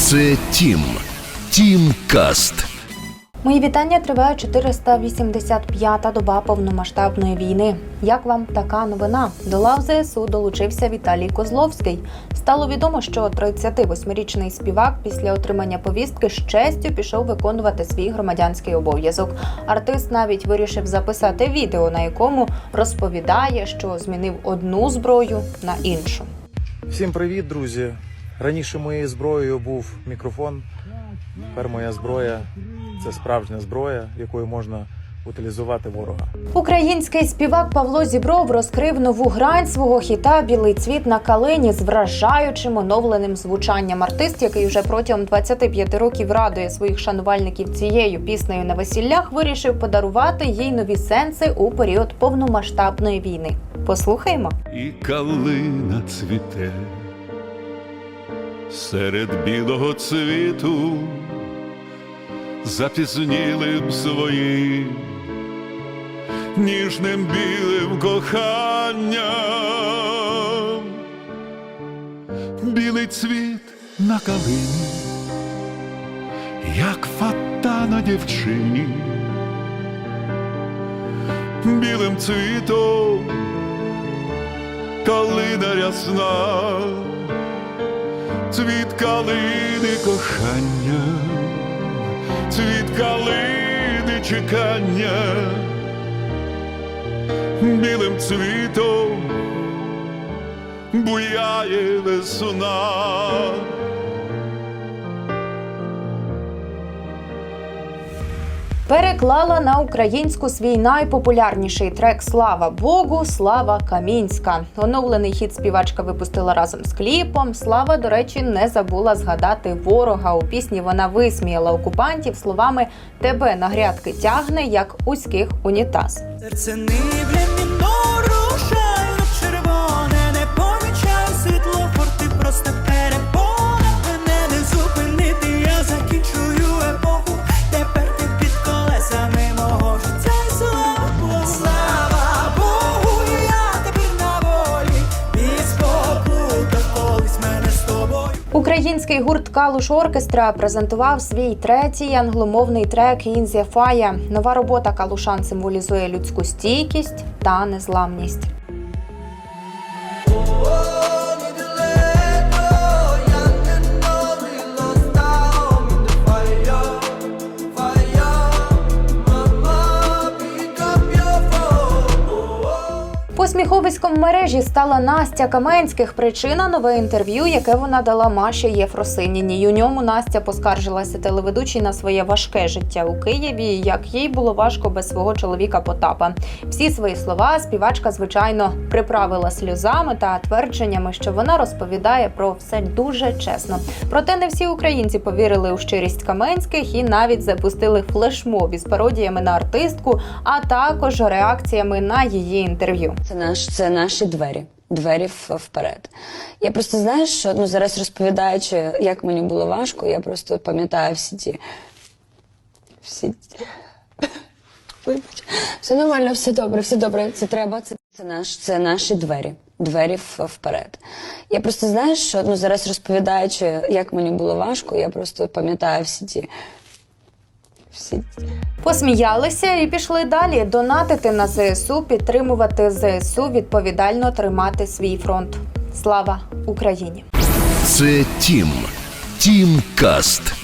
Це Тім. Тім Каст. Мої вітання триває 485-та доба повномасштабної війни. Як вам така новина? До лав ЗСУ долучився Віталій Козловський. Стало відомо, що 38-річний співак після отримання повістки з честю пішов виконувати свій громадянський обов'язок. Артист навіть вирішив записати відео, на якому розповідає, що змінив одну зброю на іншу. Всім привіт, друзі! Раніше моєю зброєю був мікрофон. Тепер моя зброя це справжня зброя, якою можна утилізувати ворога. Український співак Павло Зібров розкрив нову грань свого хіта Білий цвіт на калині з вражаючим оновленим звучанням. Артист, який вже протягом 25 років радує своїх шанувальників цією піснею на весіллях, вирішив подарувати їй нові сенси у період повномасштабної війни. Послухаймо. і калина цвіте серед білого цвіту, запізнілим своїм ніжним білим коханням, білий цвіт на калині, як фата на дівчині, білим цвітом калина рясна, калини кохання, цвіт калини чекання, білим цвітом буяє весна. Переклала на українську свій найпопулярніший трек Слава Богу, Слава Камінська. Оновлений хіт співачка випустила разом з кліпом. Слава, до речі, не забула згадати ворога. У пісні вона висміяла окупантів словами Тебе на грядки тягне, як узьких унітаз. Серце нибле Український гурт Калуш Оркестра презентував свій третій англомовний трек «In the Fire». Нова робота Калушан символізує людську стійкість та незламність. Посміховиськом мережі стала Настя Каменських. Причина нове інтерв'ю, яке вона дала Маші Єфросиніній. У ньому Настя поскаржилася телеведучій на своє важке життя у Києві. Як їй було важко без свого чоловіка Потапа. Всі свої слова співачка, звичайно, приправила сльозами та твердженнями, що вона розповідає про все дуже чесно. Проте не всі українці повірили у щирість Каменських і навіть запустили флешмоб із пародіями на артистку, а також реакціями на її інтерв'ю. Це наш, це наші двері. Двері вперед. Я просто знаєш, що ну зараз розповідаючи, як мені було важко, я просто пам'ятаю всі ті. Всі ті. Вибач. Все нормально, все добре, все добре. Це треба. Це, це наш, це наші двері. Двері вперед. Я просто знаєш, що ну зараз розповідаючи, як мені було важко, я просто пам'ятаю всі ті. Всі. Посміялися і пішли далі. Донатити на ЗСУ, підтримувати ЗСУ, відповідально тримати свій фронт. Слава Україні! Це Тім. Тім Каст.